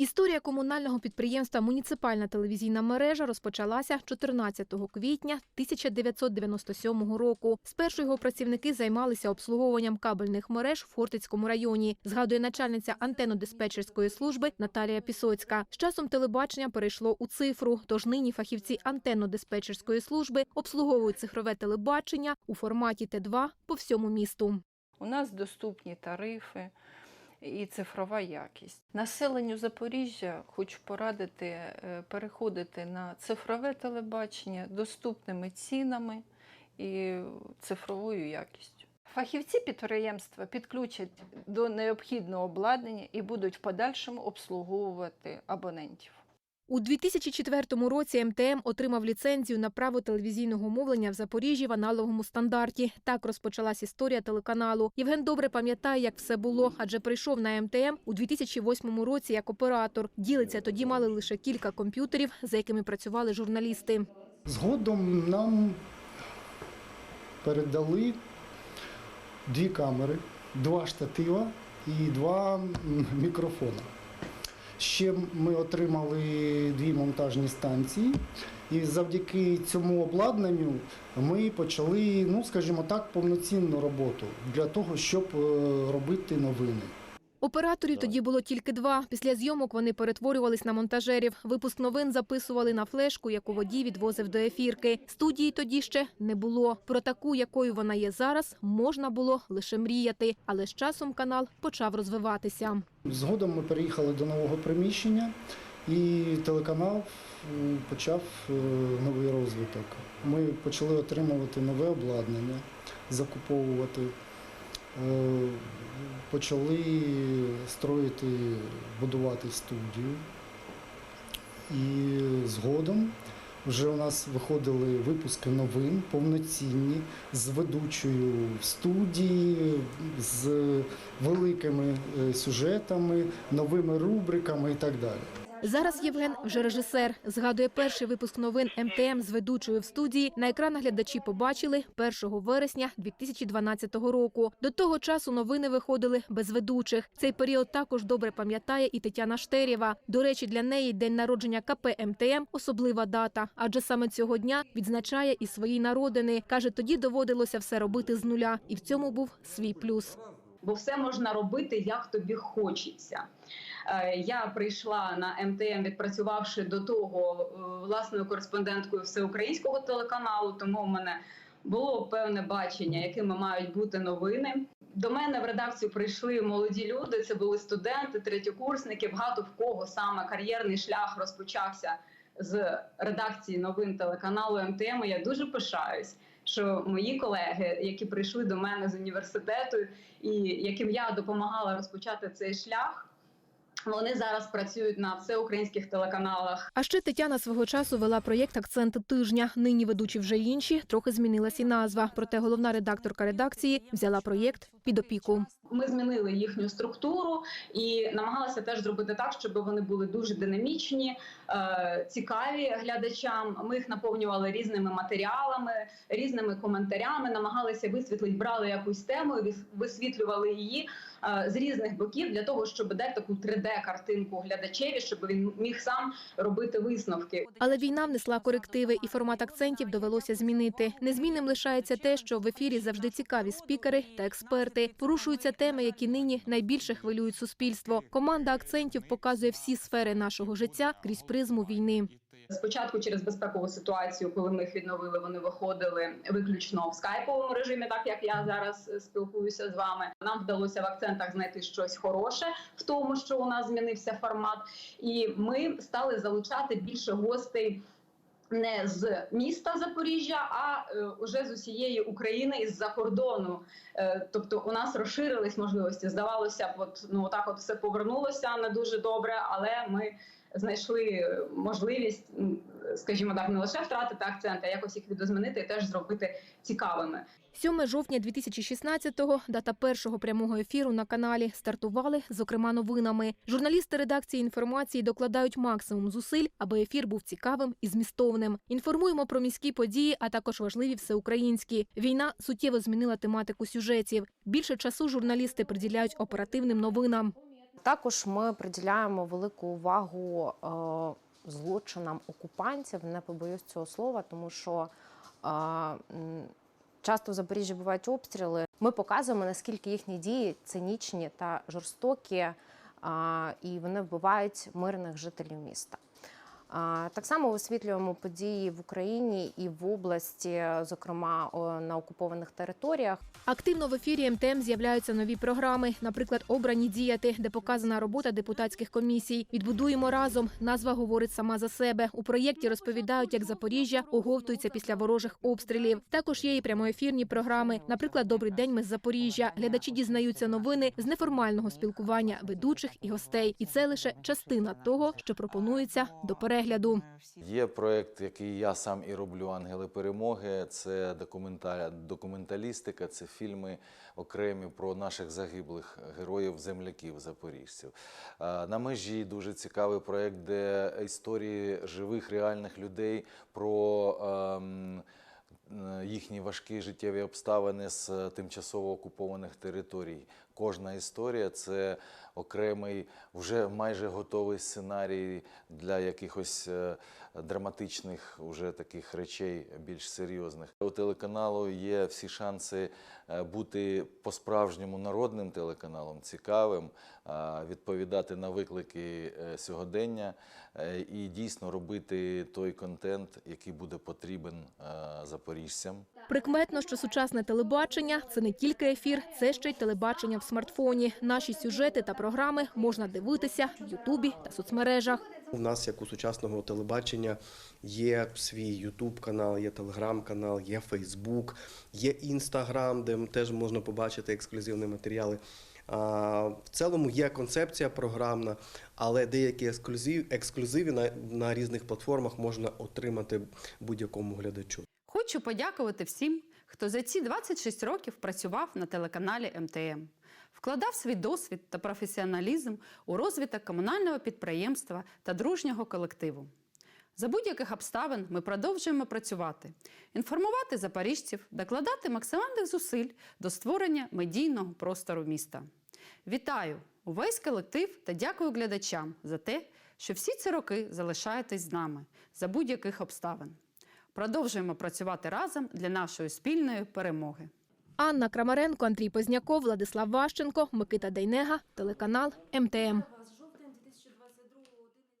Історія комунального підприємства Муніципальна телевізійна мережа розпочалася 14 квітня 1997 року. Спершу його працівники займалися обслуговуванням кабельних мереж в Хортицькому районі, згадує начальниця антенно-диспетчерської служби Наталія Пісоцька. З часом телебачення перейшло у цифру, тож нині фахівці антенно-диспетчерської служби обслуговують цифрове телебачення у форматі Т2 по всьому місту. У нас доступні тарифи і цифрова якість. Населенню Запоріжжя хочу порадити е, переходити на цифрове телебачення доступними цінами і цифровою якістю. Фахівці підприємства підключать до необхідного обладнання і будуть в подальшому обслуговувати абонентів. У 2004 році МТМ отримав ліцензію на право телевізійного мовлення в Запоріжжі в аналоговому стандарті. Так розпочалась історія телеканалу. Євген добре пам'ятає, як все було, адже прийшов на МТМ у 2008 році як оператор. Ділиться тоді мали лише кілька комп'ютерів, за якими працювали журналісти. Згодом нам передали дві камери, два штатива і два м, мікрофона. Ще ми отримали дві монтажні станції, і завдяки цьому обладнанню ми почали, ну скажімо так, повноцінну роботу для того, щоб е, робити новини. Операторів тоді було тільки два. Після зйомок вони перетворювались на монтажерів. Випуск новин записували на флешку, яку водій відвозив до ефірки. Студії тоді ще не було. Про таку, якою вона є зараз, можна було лише мріяти. Але з часом канал почав розвиватися. Згодом ми переїхали до нового приміщення, і телеканал почав е, новий розвиток. Ми почали отримувати нове обладнання, закуповувати, е, почали строїти, будувати студію. І згодом вже у нас виходили випуски новин повноцінні з ведучою в студії, з великими е, сюжетами, новими рубриками і так далі. Зараз Євген вже режисер. Згадує перший випуск новин МТМ з ведучою в студії. На екранах глядачі побачили 1 вересня 2012 року. До того часу новини виходили без ведучих. Цей період також добре пам'ятає і Тетяна Штерєва. До речі, для неї день народження КП МТМ – особлива дата, адже саме цього дня відзначає і свої народини. Каже, тоді доводилося все робити з нуля, і в цьому був свій плюс. Бо все можна робити як тобі хочеться. Е, Я прийшла на МТМ, відпрацювавши до того е, власною кореспонденткою всеукраїнського телеканалу, тому в мене було певне бачення, якими мають бути новини. До мене в редакцію прийшли молоді люди. Це були студенти, третєкурсники. Багато в кого саме кар'єрний шлях розпочався з редакції новин телеканалу МТМ. Я дуже пишаюсь, що мої колеги, які прийшли до мене з університету, і яким я допомагала розпочати цей шлях, вони зараз працюють на всеукраїнських телеканалах. А ще Тетяна свого часу вела проєкт «Акценти тижня». Нині ведучі вже інші, трохи змінилась і назва. Проте головна редакторка редакції взяла проєкт під опіку. Ми змінили їхню структуру і намагалися теж зробити так, щоб вони були дуже динамічні, е, цікаві глядачам. Ми їх наповнювали різними матеріалами, різними коментарями, намагалися висвітлити, брали якусь тему, висвітлювали її е, з різних боків для того, щоб дати таку 3D-картинку глядачеві, щоб він міг сам робити висновки. Але війна внесла корективи, і формат акцентів довелося змінити. Незмінним лишається те, що в ефірі завжди цікаві спікери та експерти. Порушуються теми, які нині найбільше хвилюють суспільство. Команда акцентів показує всі сфери нашого життя крізь призму війни. Спочатку через безпекову ситуацію, коли ми їх відновили, вони виходили виключно в скайповому режимі, так як я зараз е, спілкуюся з вами. Нам вдалося в акцентах знайти щось хороше в тому, що у нас змінився формат, і ми стали залучати більше гостей. Не з міста Запоріжжя, а е, уже з усієї України із за кордону. Е, тобто у нас розширились можливості. Здавалося б, от ну так, от все повернулося не дуже добре, але ми знайшли можливість, скажімо так, не лише втратити акцент, а якось їх відозмінити і теж зробити цікавими. 7 жовтня 2016-го, дата першого прямого ефіру на каналі, стартували, зокрема, новинами. Журналісти редакції інформації докладають максимум зусиль, аби ефір був цікавим і змістовним. Інформуємо про міські події, а також важливі всеукраїнські. Війна суттєво змінила тематику сюжетів. Більше часу журналісти приділяють оперативним новинам. Також ми приділяємо велику увагу е, злочинам окупантів, не побоюсь цього слова, тому що е, часто в Запоріжжі бувають обстріли. Ми показуємо, наскільки їхні дії цинічні та жорстокі, і вони вбивають мирних жителів міста. Так само висвітлюємо події в Україні і в області, зокрема на окупованих територіях. Активно в ефірі МТМ з'являються нові програми, наприклад, обрані діяти, де показана робота депутатських комісій. Відбудуємо разом. Назва говорить сама за себе. У проєкті розповідають, як Запоріжжя оговтується після ворожих обстрілів. Також є і прямоефірні програми. Наприклад, Добрий день ми з Запоріжжя. Глядачі дізнаються новини з неформального спілкування ведучих і гостей. І це лише частина того, що пропонується до перегляду. Є проект, який я сам і роблю Ангели перемоги. Це документалістика, це фільми окремі про наших загиблих героїв, земляків, запоріжців. На межі дуже цікавий проект, де історії живих реальних людей про. ем, Їхні важкі життєві обставини з тимчасово окупованих територій. Кожна історія це окремий, вже майже готовий сценарій для якихось е, драматичних уже таких речей більш серйозних. У телеканалу є всі шанси е, бути по-справжньому народним телеканалом, цікавим, відповідати на виклики е, сьогодення е, і дійсно робити той контент, який буде потрібен е, запоріжцям. Прикметно, що сучасне телебачення це не тільки ефір, це ще й телебачення в смартфоні. Наші сюжети та програми можна дивитися в Ютубі та соцмережах. У нас, як у сучасного телебачення, є свій Ютуб канал, є телеграм-канал, є Фейсбук, є Інстаграм, де теж можна побачити ексклюзивні матеріали. А, В цілому є концепція програмна, але деякі ексклюзив, ексклюзиви на, на різних платформах можна отримати будь-якому глядачу. Хочу подякувати всім, хто за ці 26 років працював на телеканалі МТМ, вкладав свій досвід та професіоналізм у розвиток комунального підприємства та дружнього колективу. За будь-яких обставин ми продовжуємо працювати, інформувати запоріжців, докладати максимальних зусиль до створення медійного простору міста. Вітаю увесь колектив та дякую глядачам за те, що всі ці роки залишаєтесь з нами за будь-яких обставин. Продовжуємо працювати разом для нашої спільної перемоги. Анна Крамаренко, Андрій Позняков, Владислав Ващенко, Микита Дейнега, телеканал МТМ.